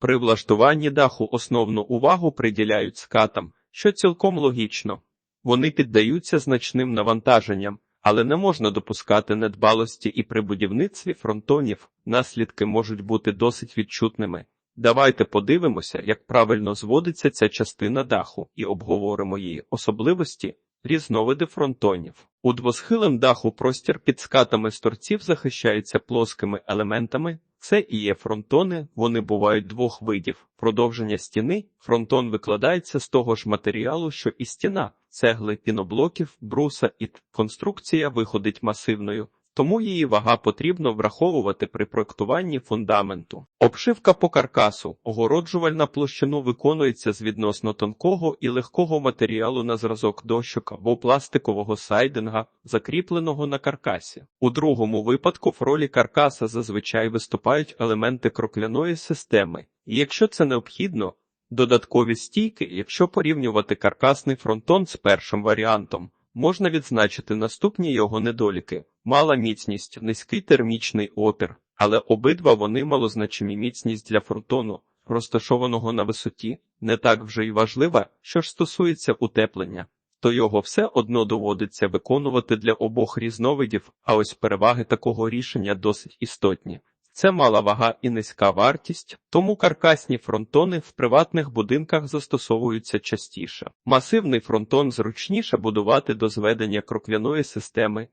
При влаштуванні даху основну увагу приділяють скатам, що цілком логічно. Вони піддаються значним навантаженням, але не можна допускати недбалості і при будівництві фронтонів наслідки можуть бути досить відчутними. Давайте подивимося, як правильно зводиться ця частина даху, і обговоримо її особливості, різновиди фронтонів. У двосхилем даху простір під скатами з торців захищається плоскими елементами. Це і є фронтони, вони бувають двох видів. Продовження стіни. Фронтон викладається з того ж матеріалу, що і стіна, цегли, піноблоків, бруса і конструкція виходить масивною, тому її вага потрібно враховувати при проектуванні фундаменту. Обшивка по каркасу. Огороджувальна площину виконується з відносно тонкого і легкого матеріалу на зразок дощок або пластикового сайдинга, закріпленого на каркасі. У другому випадку в ролі каркаса зазвичай виступають елементи крокляної системи, і якщо це необхідно, додаткові стійки, якщо порівнювати каркасний фронтон з першим варіантом. Можна відзначити наступні його недоліки: мала міцність, низький термічний опір, але обидва вони малозначимі міцність для фронтону, розташованого на висоті, не так вже й важлива, що ж стосується утеплення, то його все одно доводиться виконувати для обох різновидів, а ось переваги такого рішення досить істотні. Це мала вага і низька вартість, тому каркасні фронтони в приватних будинках застосовуються частіше. Масивний фронтон зручніше будувати до зведення крокляної системи.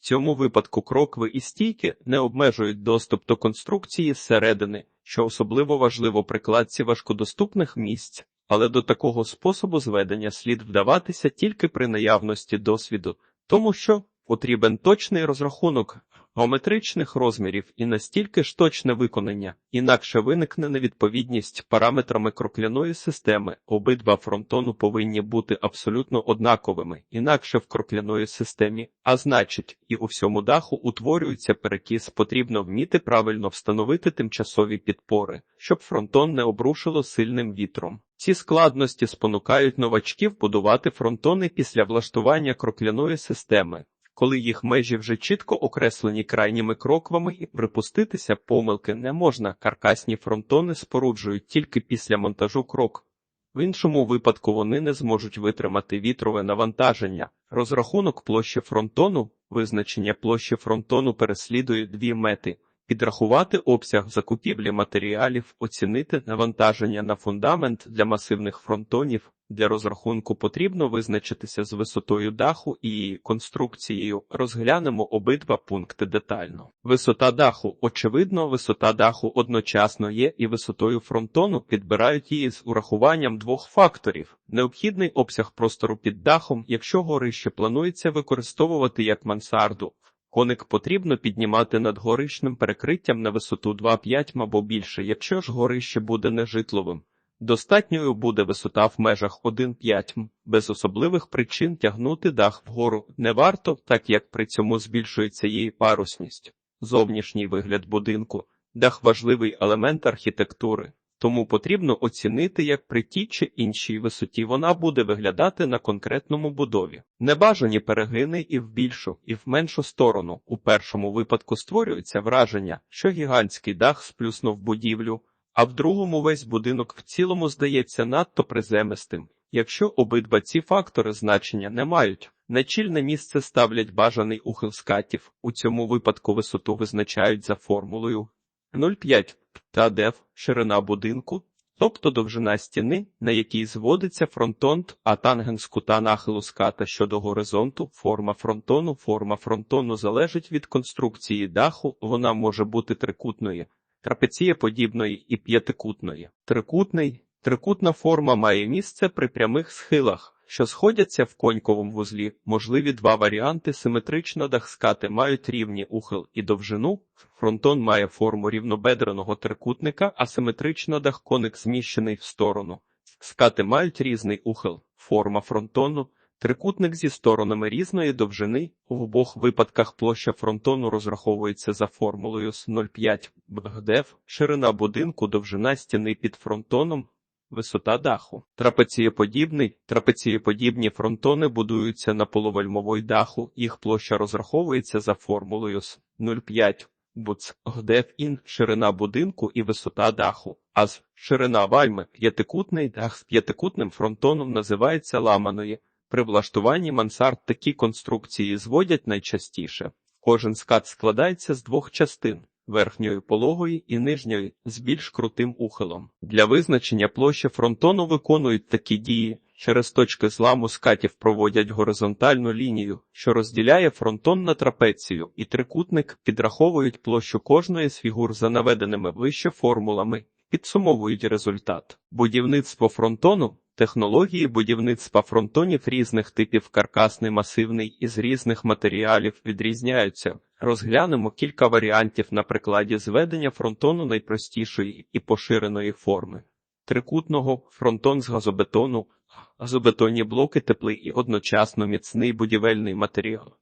В цьому випадку крокви і стійки не обмежують доступ до конструкції зсередини, що особливо важливо при кладці важкодоступних місць, але до такого способу зведення слід вдаватися тільки при наявності досвіду, тому що потрібен точний розрахунок геометричних розмірів і настільки ж точне виконання, інакше виникне невідповідність параметрами крокляної системи. Обидва фронтону повинні бути абсолютно однаковими, інакше в крокляної системі, а значить, і у всьому даху утворюється перекіс, потрібно вміти правильно встановити тимчасові підпори, щоб фронтон не обрушило сильним вітром. Ці складності спонукають новачків будувати фронтони після влаштування крокляної системи коли їх межі вже чітко окреслені крайніми кроквами і припуститися помилки не можна. Каркасні фронтони споруджують тільки після монтажу крок. В іншому випадку вони не зможуть витримати вітрове навантаження. Розрахунок площі фронтону, визначення площі фронтону переслідує дві мети. Підрахувати обсяг закупівлі матеріалів, оцінити навантаження на фундамент для масивних фронтонів. Для розрахунку потрібно визначитися з висотою даху і її конструкцією. Розглянемо обидва пункти детально. Висота даху. Очевидно, висота даху одночасно є і висотою фронтону підбирають її з урахуванням двох факторів: необхідний обсяг простору під дахом, якщо горище планується використовувати як мансарду. Коник потрібно піднімати над горищним перекриттям на висоту 2,5 або більше, якщо ж горище буде нежитловим. Достатньою буде висота в межах 1,5 м. Без особливих причин тягнути дах вгору не варто, так як при цьому збільшується її парусність. Зовнішній вигляд будинку. Дах важливий елемент архітектури, тому потрібно оцінити, як при тій чи іншій висоті вона буде виглядати на конкретному будові. Небажані перегини і в більшу, і в меншу сторону. У першому випадку створюється враження, що гігантський дах сплюснув будівлю а в другому весь будинок в цілому здається надто приземистим. Якщо обидва ці фактори значення не мають, на чільне місце ставлять бажаний ухил скатів, у цьому випадку висоту визначають за формулою 0,5 та деф ширина будинку, тобто довжина стіни, на якій зводиться фронтон, а тангенс кута нахилу ската щодо горизонту, форма фронтону. Форма фронтону залежить від конструкції даху, вона може бути трикутною трапецієподібної і п'ятикутної. Трикутний трикутна форма має місце при прямих схилах, що сходяться в коньковому вузлі. Можливі два варіанти симетрично дахскати мають рівні ухил і довжину. Фронтон має форму рівнобедреного трикутника, а симетрично дахконик зміщений в сторону. Скати мають різний ухил, форма фронтону. Трикутник зі сторонами різної довжини в обох випадках площа фронтону розраховується за формулою з 0,5 БГДФ, ширина будинку, довжина стіни під фронтоном, висота даху. Трапецієподібний трапецієподібні фронтони будуються на половольмовій даху, їх площа розраховується за формулою з 0,5 буц, гдеф ін, ширина будинку і висота даху. Аз ширина вальми, п'ятикутний дах з п'ятикутним фронтоном називається ламаною. При влаштуванні мансард такі конструкції зводять найчастіше. Кожен скат складається з двох частин верхньої пологої і нижньої з більш крутим ухилом. Для визначення площі фронтону виконують такі дії. Через точки зламу скатів проводять горизонтальну лінію, що розділяє фронтон на трапецію, і трикутник підраховують площу кожної з фігур за наведеними вище формулами, підсумовують результат. Будівництво фронтону Технології будівництва фронтонів різних типів каркасний масивний із різних матеріалів відрізняються. Розглянемо кілька варіантів на прикладі зведення фронтону найпростішої і поширеної форми. Трикутного фронтон з газобетону, газобетонні блоки теплий і одночасно міцний будівельний матеріал.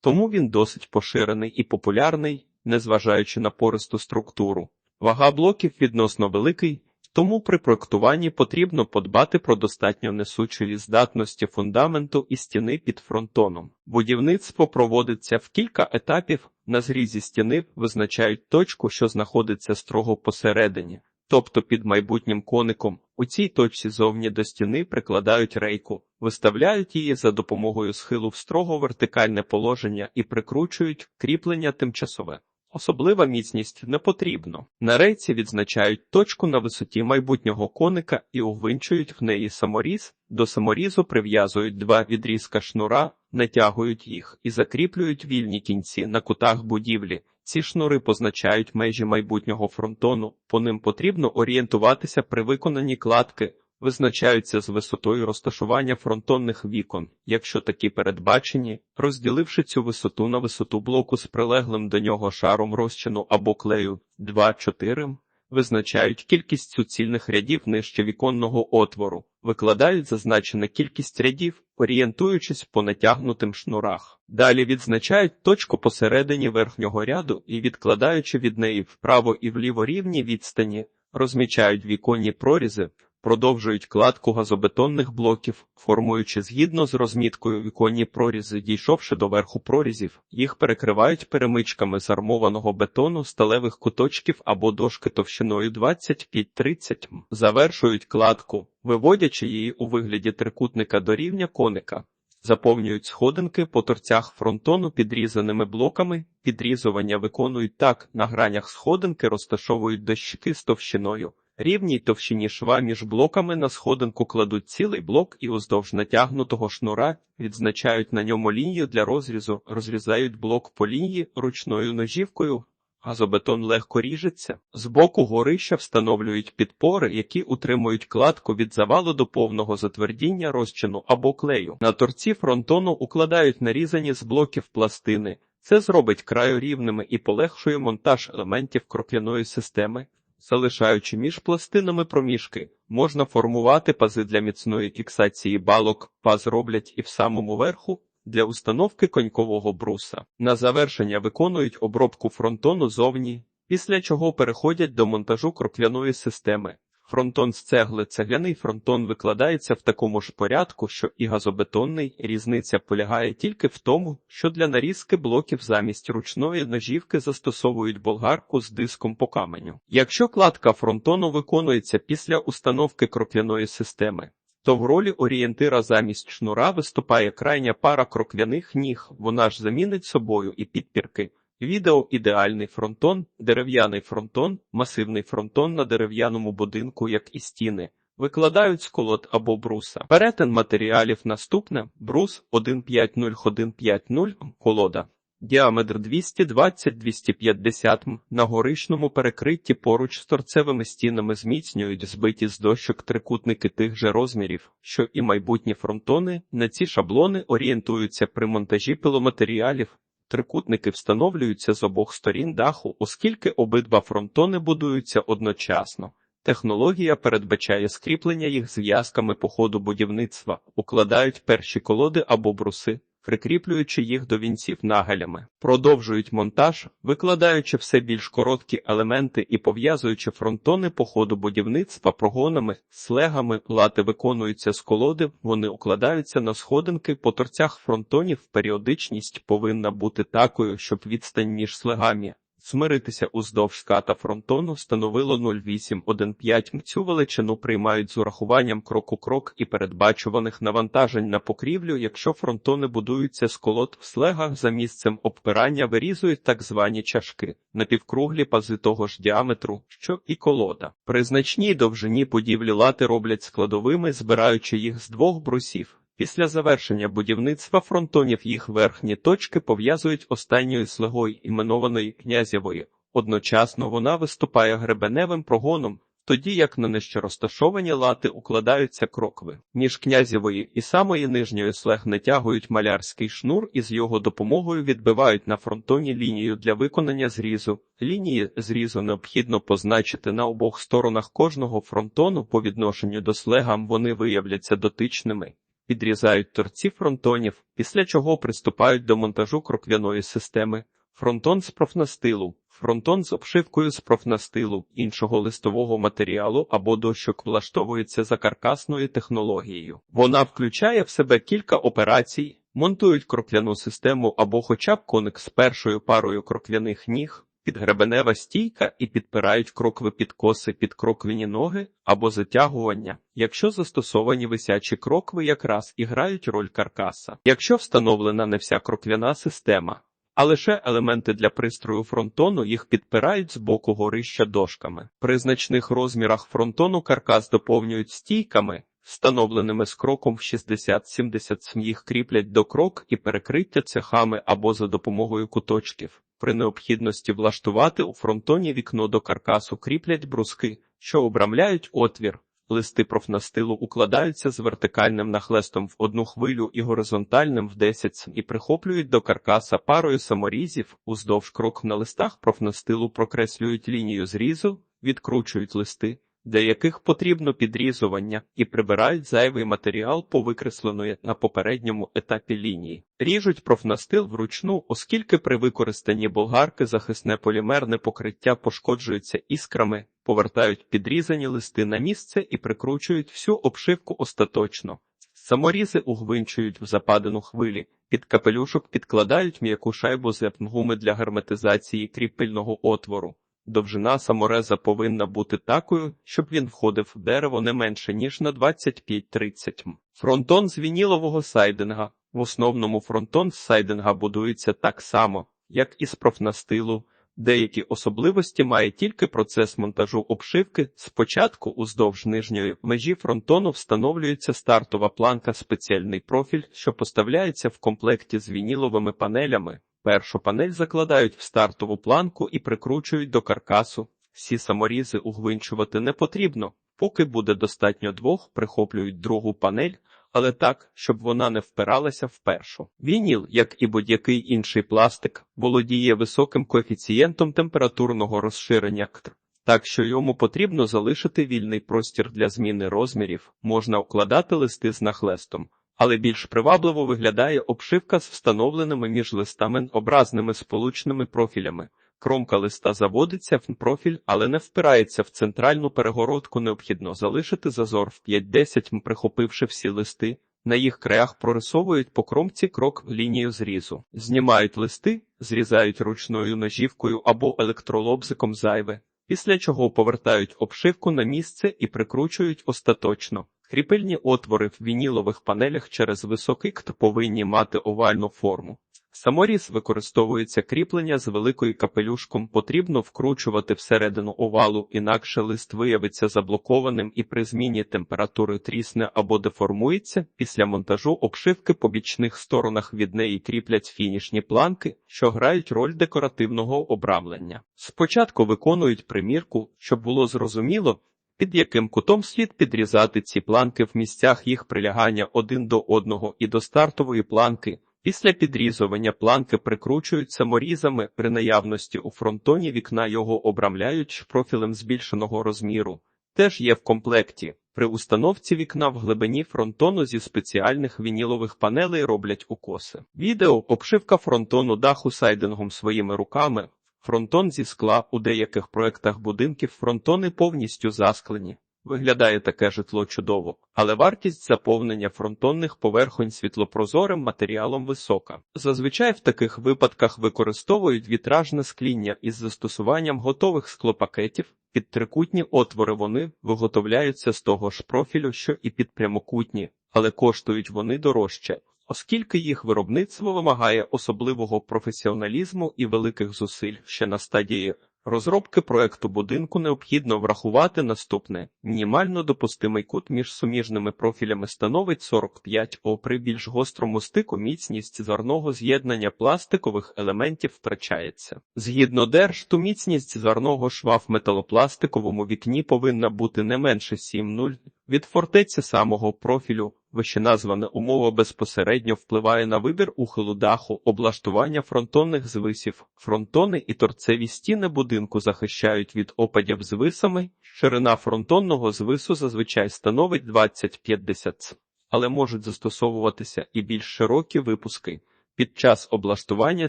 Тому він досить поширений і популярний, незважаючи на пористу структуру. Вага блоків відносно великий. Тому при проектуванні потрібно подбати про достатньо несучої здатності фундаменту і стіни під фронтоном. Будівництво проводиться в кілька етапів. На зрізі стіни визначають точку, що знаходиться строго посередині, тобто під майбутнім коником. У цій точці зовні до стіни прикладають рейку, виставляють її за допомогою схилу в строго вертикальне положення і прикручують кріплення тимчасове. Особлива міцність не потрібно. На рейці відзначають точку на висоті майбутнього коника і увинчують в неї саморіз. До саморізу прив'язують два відрізка шнура, натягують їх і закріплюють вільні кінці на кутах будівлі. Ці шнури позначають межі майбутнього фронтону, по ним потрібно орієнтуватися при виконанні кладки, визначаються з висотою розташування фронтонних вікон, якщо такі передбачені, розділивши цю висоту на висоту блоку з прилеглим до нього шаром розчину або клею 2-4, визначають кількість суцільних рядів нижче віконного отвору, викладають зазначену кількість рядів, орієнтуючись по натягнутим шнурах. Далі відзначають точку посередині верхнього ряду і, відкладаючи від неї вправо і вліво рівні відстані, розмічають віконні прорізи. Продовжують кладку газобетонних блоків, формуючи згідно з розміткою віконні прорізи, дійшовши до верху прорізів, їх перекривають перемичками з армованого бетону, сталевих куточків або дошки товщиною 25-30 м. Завершують кладку, виводячи її у вигляді трикутника до рівня коника. Заповнюють сходинки по торцях фронтону підрізаними блоками, підрізування виконують так, на гранях сходинки розташовують дощики з товщиною. Рівній товщині шва між блоками на сходинку кладуть цілий блок і уздовж натягнутого шнура відзначають на ньому лінію для розрізу, розрізають блок по лінії ручною ножівкою. Газобетон легко ріжеться. З боку горища встановлюють підпори, які утримують кладку від завалу до повного затвердіння розчину або клею. На торці фронтону укладають нарізані з блоків пластини. Це зробить краю рівними і полегшує монтаж елементів крокляної системи. Залишаючи між пластинами проміжки, можна формувати пази для міцної фіксації балок, паз роблять і в самому верху для установки конькового бруса. На завершення виконують обробку фронтону зовні, після чого переходять до монтажу крокляної системи. Фронтон з цегли цегляний фронтон викладається в такому ж порядку, що і газобетонний. Різниця полягає тільки в тому, що для нарізки блоків замість ручної ножівки застосовують болгарку з диском по каменю. Якщо кладка фронтону виконується після установки крокляної системи, то в ролі орієнтира замість шнура виступає крайня пара крокляних ніг, вона ж замінить собою і підпірки. Відео ідеальний фронтон, дерев'яний фронтон, масивний фронтон на дерев'яному будинку, як і стіни, викладають з колод або бруса. Перетин матеріалів наступне брус 150-150, колода. Діаметр 220-250 м. На горишному перекритті поруч з торцевими стінами зміцнюють збиті з дощок трикутники тих же розмірів, що і майбутні фронтони. На ці шаблони орієнтуються при монтажі пиломатеріалів. Трикутники встановлюються з обох сторін даху, оскільки обидва фронтони будуються одночасно. Технологія передбачає скріплення їх зв'язками по ходу будівництва, укладають перші колоди або бруси, прикріплюючи їх до вінців нагелями, продовжують монтаж, викладаючи все більш короткі елементи і пов'язуючи фронтони по ходу будівництва прогонами, слегами, лати виконуються з колоди, вони укладаються на сходинки по торцях фронтонів. Періодичність повинна бути такою, щоб відстань між слегами Змиритися уздовж ската фронтону становило 0,815 Цю величину приймають з урахуванням крок-у-крок і передбачуваних навантажень на покрівлю, якщо фронтони будуються з колод в слегах за місцем обпирання вирізують так звані чашки, напівкруглі пази того ж діаметру, що і колода. При значній довжині будівлі лати роблять складовими, збираючи їх з двох брусів. Після завершення будівництва фронтонів їх верхні точки пов'язують останньою слегою іменованої князєвої. Одночасно вона виступає гребеневим прогоном, тоді як на нижче розташовані лати укладаються крокви. Між князєвої і самої нижньої слег натягують малярський шнур і з його допомогою відбивають на фронтоні лінію для виконання зрізу. Лінії зрізу необхідно позначити на обох сторонах кожного фронтону по відношенню до слегам вони виявляться дотичними підрізають торці фронтонів, після чого приступають до монтажу кроквяної системи, фронтон з профнастилу, фронтон з обшивкою з профнастилу, іншого листового матеріалу або дощок влаштовується за каркасною технологією. Вона включає в себе кілька операцій, монтують кроквяну систему або хоча б коник з першою парою кроквяних ніг підгребенева стійка і підпирають крокви підкоси під кроквіні ноги або затягування, якщо застосовані висячі крокви якраз і грають роль каркаса. Якщо встановлена не вся кроквяна система, а лише елементи для пристрою фронтону їх підпирають з боку горища дошками. При значних розмірах фронтону каркас доповнюють стійками. Встановленими з кроком в 60-70 їх кріплять до крок і перекриття цехами або за допомогою куточків. При необхідності влаштувати у фронтоні вікно до каркасу кріплять бруски, що обрамляють отвір. Листи профнастилу укладаються з вертикальним нахлестом в одну хвилю і горизонтальним в 10 і прихоплюють до каркаса парою саморізів, уздовж крок на листах профнастилу прокреслюють лінію зрізу, відкручують листи для яких потрібно підрізування, і прибирають зайвий матеріал по викресленої на попередньому етапі лінії. Ріжуть профнастил вручну, оскільки при використанні болгарки захисне полімерне покриття пошкоджується іскрами, повертають підрізані листи на місце і прикручують всю обшивку остаточно. Саморізи угвинчують в западину хвилі, під капелюшок підкладають м'яку шайбу з гуми для герметизації кріпильного отвору. Довжина самореза повинна бути такою, щоб він входив в дерево не менше, ніж на 25-30 м. Фронтон з вінілового сайдинга. В основному фронтон з сайдинга будується так само, як і з профнастилу. Деякі особливості має тільки процес монтажу обшивки. Спочатку уздовж нижньої межі фронтону встановлюється стартова планка спеціальний профіль, що поставляється в комплекті з вініловими панелями. Першу панель закладають в стартову планку і прикручують до каркасу. Всі саморізи угвинчувати не потрібно, поки буде достатньо двох, прихоплюють другу панель, але так, щоб вона не впиралася в першу. Вініл, як і будь-який інший пластик, володіє високим коефіцієнтом температурного розширення ктр. Так що йому потрібно залишити вільний простір для зміни розмірів, можна укладати листи з нахлестом але більш привабливо виглядає обшивка з встановленими між листами образними сполучними профілями. Кромка листа заводиться в профіль, але не впирається в центральну перегородку. Необхідно залишити зазор в 5-10 м, прихопивши всі листи. На їх краях прорисовують по кромці крок лінію зрізу, знімають листи, зрізають ручною ножівкою або електролобзиком зайве, після чого повертають обшивку на місце і прикручують остаточно. Кріпильні отвори в вінілових панелях через високий кт повинні мати овальну форму. Саморіз використовується кріплення з великою капелюшком, потрібно вкручувати всередину овалу, інакше лист виявиться заблокованим і при зміні температури трісне або деформується. Після монтажу обшивки по бічних сторонах від неї кріплять фінішні планки, що грають роль декоративного обрамлення. Спочатку виконують примірку, щоб було зрозуміло, під яким кутом слід підрізати ці планки в місцях їх прилягання один до одного і до стартової планки. Після підрізування планки прикручують саморізами при наявності у фронтоні вікна його обрамляють профілем збільшеного розміру. Теж є в комплекті. При установці вікна в глибині фронтону зі спеціальних вінілових панелей роблять укоси. Відео обшивка фронтону даху сайдингом своїми руками Фронтон зі скла у деяких проектах будинків фронтони повністю засклені. Виглядає таке житло чудово, але вартість заповнення фронтонних поверхонь світлопрозорим матеріалом висока. Зазвичай в таких випадках використовують вітражне скління із застосуванням готових склопакетів. Під трикутні отвори вони виготовляються з того ж профілю, що і під прямокутні, але коштують вони дорожче, оскільки їх виробництво вимагає особливого професіоналізму і великих зусиль ще на стадії Розробки проекту будинку необхідно врахувати наступне: мінімально допустимий кут між суміжними профілями становить 45 О. При більш гострому стику міцність зварного з'єднання пластикових елементів втрачається. Згідно держту, міцність зварного шва в металопластиковому вікні повинна бути не менше 7,0 від фортеці самого профілю. Вищеназвана умова безпосередньо впливає на вибір ухилу даху, облаштування фронтонних звисів. Фронтони і торцеві стіни будинку захищають від опадів звисами. Ширина фронтонного звису зазвичай становить 20-50 але можуть застосовуватися і більш широкі випуски. Під час облаштування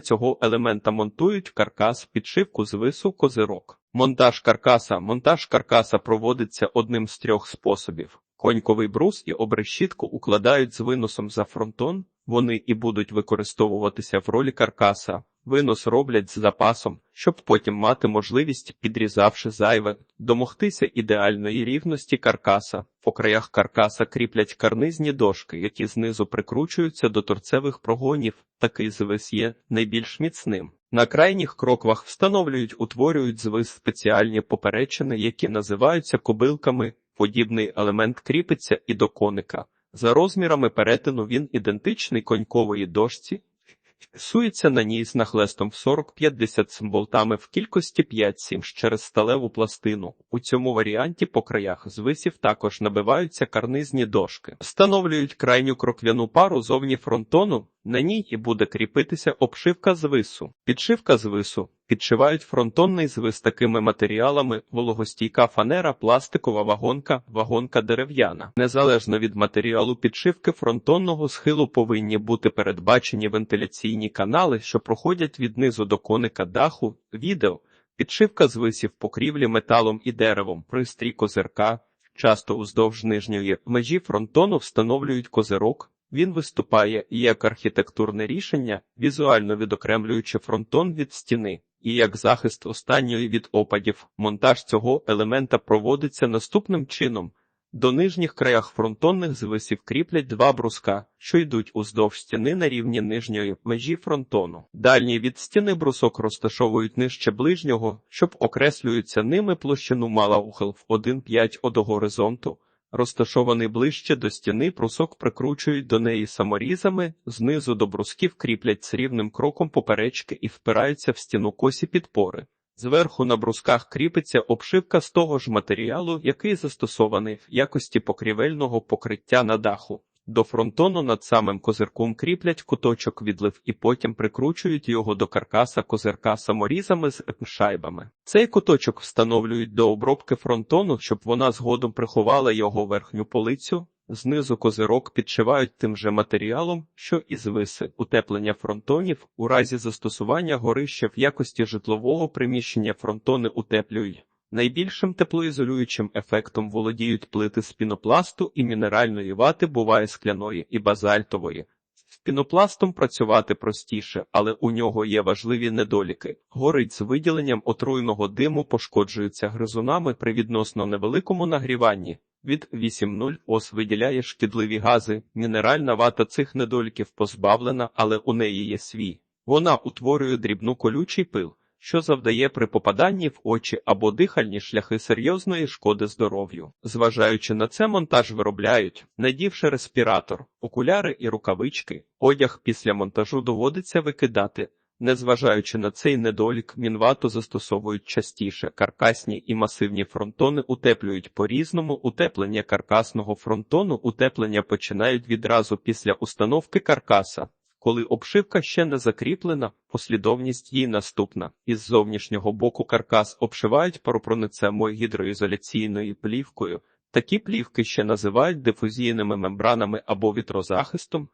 цього елемента монтують каркас, підшивку звису, козирок. Монтаж каркаса. Монтаж каркаса проводиться одним з трьох способів. Коньковий брус і обрешітку укладають з виносом за фронтон, вони і будуть використовуватися в ролі каркаса. Винос роблять з запасом, щоб потім мати можливість, підрізавши зайве, домогтися ідеальної рівності каркаса. По краях каркаса кріплять карнизні дошки, які знизу прикручуються до торцевих прогонів. Такий звис є найбільш міцним. На крайніх кроквах встановлюють, утворюють звис спеціальні поперечини, які називаються кобилками. Подібний елемент кріпиться і до коника. За розмірами перетину він ідентичний конькової дошці, фіксується на ній з нахлестом в 40-50 з болтами в кількості 5-7 через сталеву пластину. У цьому варіанті по краях звисів також набиваються карнизні дошки, встановлюють крайню кроквяну пару зовні фронтону. На ній буде кріпитися обшивка звису. Підшивка звису підшивають фронтонний звис такими матеріалами: вологостійка фанера, пластикова вагонка, вагонка дерев'яна. Незалежно від матеріалу підшивки фронтонного схилу повинні бути передбачені вентиляційні канали, що проходять від низу до коника даху, відео, підшивка звисів покрівлі металом і деревом, пристрій козирка. Часто уздовж нижньої межі фронтону встановлюють козирок. Він виступає як архітектурне рішення, візуально відокремлюючи фронтон від стіни, і як захист останньої від опадів. Монтаж цього елемента проводиться наступним чином. До нижніх краях фронтонних звисів кріплять два бруска, що йдуть уздовж стіни на рівні нижньої межі фронтону. Дальній від стіни брусок розташовують нижче ближнього, щоб окреслюються ними площину мала ухил в 1,5 до горизонту. Розташований ближче до стіни, прусок прикручують до неї саморізами, знизу до брусків кріплять з рівним кроком поперечки і впираються в стіну косі підпори. Зверху на брусках кріпиться обшивка з того ж матеріалу, який застосований в якості покрівельного покриття на даху. До фронтону над самим козирком кріплять куточок відлив і потім прикручують його до каркаса козирка саморізами з шайбами. Цей куточок встановлюють до обробки фронтону, щоб вона згодом приховала його верхню полицю. Знизу козирок підшивають тим же матеріалом, що і звиси, утеплення фронтонів у разі застосування горища в якості житлового приміщення фронтони утеплюють. Найбільшим теплоізолюючим ефектом володіють плити з пінопласту і мінеральної вати буває скляної і базальтової. З пінопластом працювати простіше, але у нього є важливі недоліки. Горить з виділенням отруйного диму пошкоджується гризунами при відносно невеликому нагріванні. Від 8.0 ос виділяє шкідливі гази. Мінеральна вата цих недоліків позбавлена, але у неї є свій. Вона утворює дрібну колючий пил що завдає при попаданні в очі або дихальні шляхи серйозної шкоди здоров'ю. Зважаючи на це, монтаж виробляють, надівши респіратор, окуляри і рукавички, одяг після монтажу доводиться викидати. Незважаючи на цей недолік, мінвату застосовують частіше каркасні і масивні фронтони утеплюють по різному. Утеплення каркасного фронтону утеплення починають відразу після установки каркаса. Коли обшивка ще не закріплена, послідовність її наступна. Із зовнішнього боку каркас обшивають паропроницемою гідроізоляційною плівкою. Такі плівки ще називають дифузійними мембранами або вітрозахистом.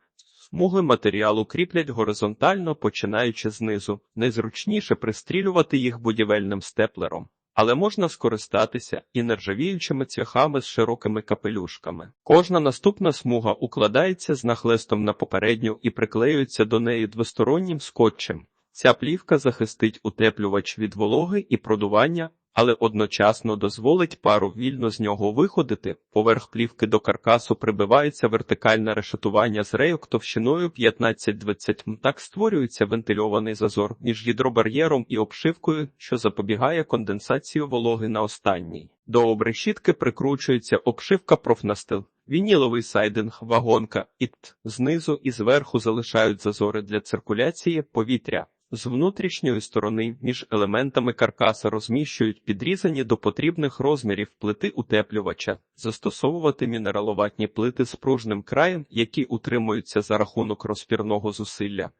Смуги матеріалу кріплять горизонтально, починаючи знизу. Найзручніше пристрілювати їх будівельним степлером але можна скористатися і нержавіючими цвяхами з широкими капелюшками. Кожна наступна смуга укладається з нахлестом на попередню і приклеюється до неї двостороннім скотчем. Ця плівка захистить утеплювач від вологи і продування, але одночасно дозволить пару вільно з нього виходити. Поверх плівки до каркасу прибивається вертикальне решетування з рейок товщиною 15-20 м. Так створюється вентильований зазор між гідробар'єром і обшивкою, що запобігає конденсації вологи на останній. До обрешітки прикручується обшивка профнастил. Вініловий сайдинг, вагонка і т. знизу і зверху залишають зазори для циркуляції повітря. З внутрішньої сторони між елементами каркаса розміщують підрізані до потрібних розмірів плити утеплювача, застосовувати мінераловатні плити з пружним краєм, які утримуються за рахунок розпірного зусилля.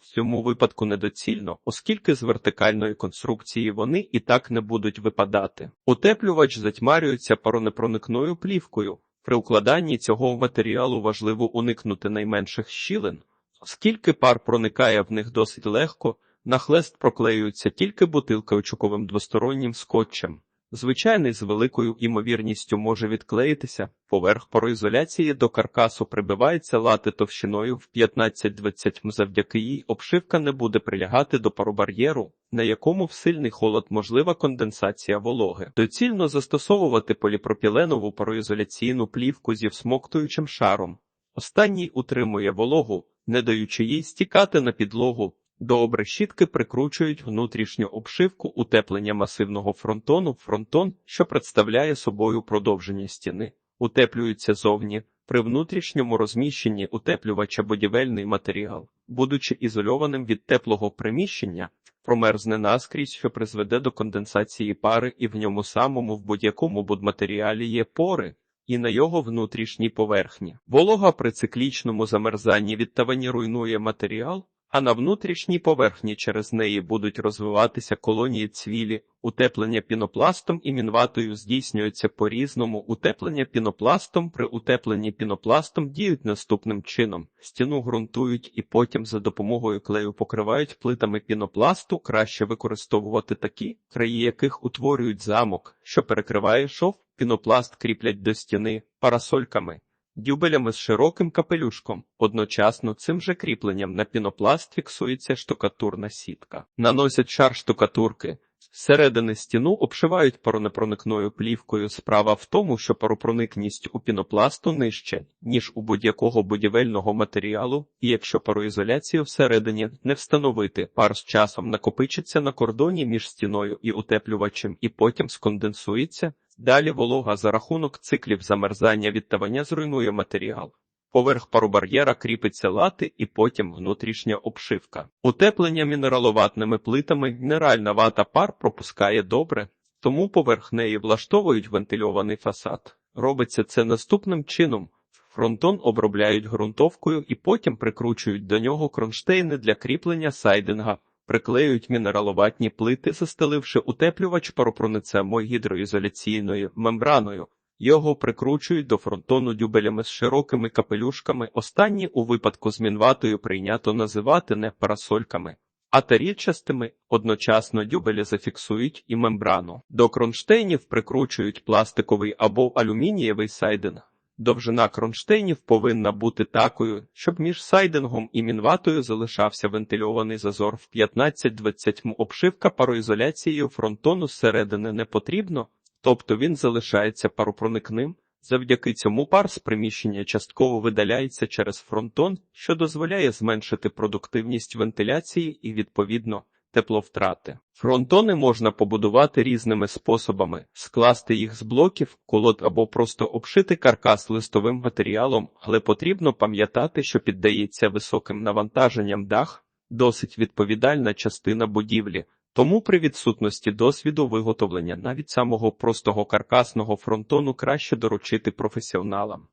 В цьому випадку недоцільно, оскільки з вертикальної конструкції вони і так не будуть випадати. Утеплювач затьмарюється паронепроникною плівкою. При укладанні цього матеріалу важливо уникнути найменших щілин. Оскільки пар проникає в них досить легко, на хлест проклеюється тільки бутилкаючуковим двостороннім скотчем. Звичайний з великою імовірністю може відклеїтися, поверх пороізоляції до каркасу прибивається лати товщиною в 15-20 м. Завдяки їй обшивка не буде прилягати до паробар'єру, на якому в сильний холод можлива конденсація вологи. Доцільно застосовувати поліпропіленову пароізоляційну плівку зі всмоктуючим шаром. Останній утримує вологу, не даючи їй стікати на підлогу. До обрешітки прикручують внутрішню обшивку утеплення масивного фронтону. Фронтон, що представляє собою продовження стіни, утеплюється зовні. При внутрішньому розміщенні утеплювача будівельний матеріал, будучи ізольованим від теплого приміщення, промерзне наскрізь, що призведе до конденсації пари, і в ньому самому в будь-якому будматеріалі є пори і на його внутрішній поверхні. Волога при циклічному замерзанні відтавані руйнує матеріал, а на внутрішній поверхні через неї будуть розвиватися колонії цвілі. Утеплення пінопластом і мінватою здійснюється по-різному. Утеплення пінопластом при утепленні пінопластом діють наступним чином: стіну ґрунтують і потім за допомогою клею покривають плитами пінопласту. Краще використовувати такі, краї яких утворюють замок, що перекриває шов. Пінопласт кріплять до стіни парасольками, дюбелями з широким капелюшком. Одночасно цим же кріпленням на пінопласт фіксується штукатурна сітка. Наносять шар штукатурки. Зсередини стіну обшивають паронепроникною плівкою. Справа в тому, що паропроникність у пінопласту нижче, ніж у будь-якого будівельного матеріалу, і якщо пароізоляцію всередині не встановити, пар з часом накопичиться на кордоні між стіною і утеплювачем і потім сконденсується. Далі волога за рахунок циклів замерзання від тавання зруйнує матеріал. Поверх паробар'єра кріпиться лати і потім внутрішня обшивка. Утеплення мінераловатними плитами мінеральна вата пар пропускає добре, тому поверх неї влаштовують вентильований фасад. Робиться це наступним чином. Фронтон обробляють ґрунтовкою і потім прикручують до нього кронштейни для кріплення сайдинга приклеюють мінераловатні плити, застеливши утеплювач паропроницемою гідроізоляційною мембраною. Його прикручують до фронтону дюбелями з широкими капелюшками. Останні у випадку з мінватою прийнято називати не парасольками, а тарільчастими. Одночасно дюбелі зафіксують і мембрану. До кронштейнів прикручують пластиковий або алюмінієвий сайдинг. Довжина кронштейнів повинна бути такою, щоб між сайдингом і мінватою залишався вентильований зазор в 15-20. Обшивка пароізоляцією фронтону зсередини не потрібно, тобто він залишається паропроникним. Завдяки цьому пар з приміщення частково видаляється через фронтон, що дозволяє зменшити продуктивність вентиляції і, відповідно, тепловтрати. Фронтони можна побудувати різними способами: скласти їх з блоків, колод або просто обшити каркас листовим матеріалом, але потрібно пам'ятати, що піддається високим навантаженням дах, досить відповідальна частина будівлі. Тому при відсутності досвіду виготовлення навіть самого простого каркасного фронтону краще доручити професіоналам.